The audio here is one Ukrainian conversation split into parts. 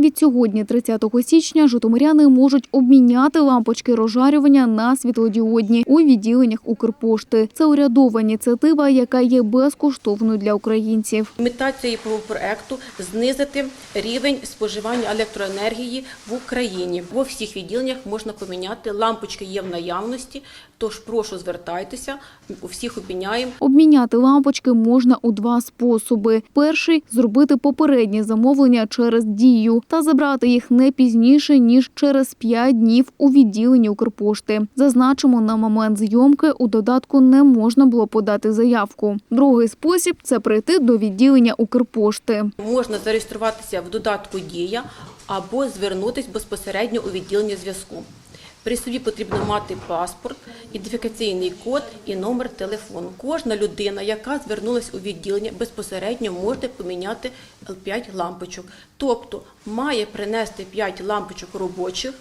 Від сьогодні, 30 січня, житомиряни можуть обміняти лампочки розжарювання на світлодіодні у відділеннях Укрпошти. Це урядова ініціатива, яка є безкоштовною для українців. Мета цієї проекту знизити рівень споживання електроенергії в Україні. Во всіх відділеннях можна поміняти. Лампочки є в наявності, тож прошу звертайтеся, у всіх обміняємо. Обміняти лампочки можна у два способи: перший зробити попереднє замовлення через дію та забрати їх не пізніше ніж через 5 днів у відділенні Укрпошти. Зазначимо, на момент зйомки у додатку не можна було подати заявку. Другий спосіб це прийти до відділення Укрпошти. Можна зареєструватися в додатку Дія або звернутися безпосередньо у відділення зв'язку. При собі потрібно мати паспорт, ідентифікаційний код і номер телефону. Кожна людина, яка звернулася у відділення, безпосередньо може поміняти 5 лампочок. Тобто має принести 5 лампочок робочих,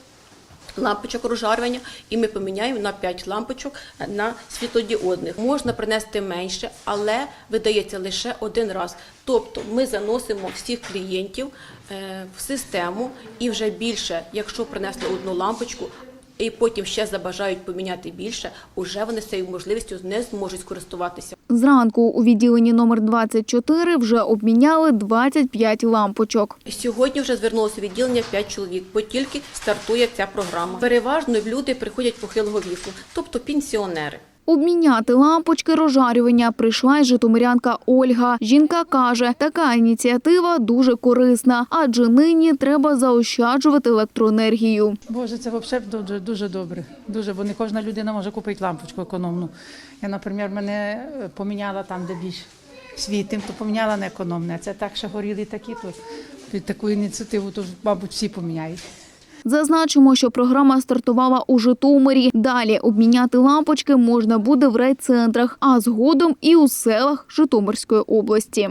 лампочок розжарювання, і ми поміняємо на 5 лампочок на світлодіодних. Можна принести менше, але видається лише один раз. Тобто ми заносимо всіх клієнтів е, в систему і вже більше, якщо принесли одну лампочку. І потім ще забажають поміняти більше, уже вони з цією можливістю не зможуть скористуватися. Зранку у відділенні номер 24 вже обміняли 25 лампочок. Сьогодні вже звернулося відділення 5 чоловік, бо тільки стартує ця програма. Переважно люди приходять похилого віку, тобто пенсіонери. Обміняти лампочки розжарювання прийшла й житомирянка Ольга. Жінка каже, така ініціатива дуже корисна, адже нині треба заощаджувати електроенергію. Боже, це взагалі дуже, дуже добре. Дуже, бо не кожна людина може купити лампочку економну. Я, наприклад, мене е, поміняла там, де більш світим, то поміняла на економне. Це так, що горіли такі, то під таку ініціативу, то, мабуть, всі поміняють. Зазначимо, що програма стартувала у Житомирі. Далі обміняти лампочки можна буде в райцентрах, а згодом і у селах Житомирської області.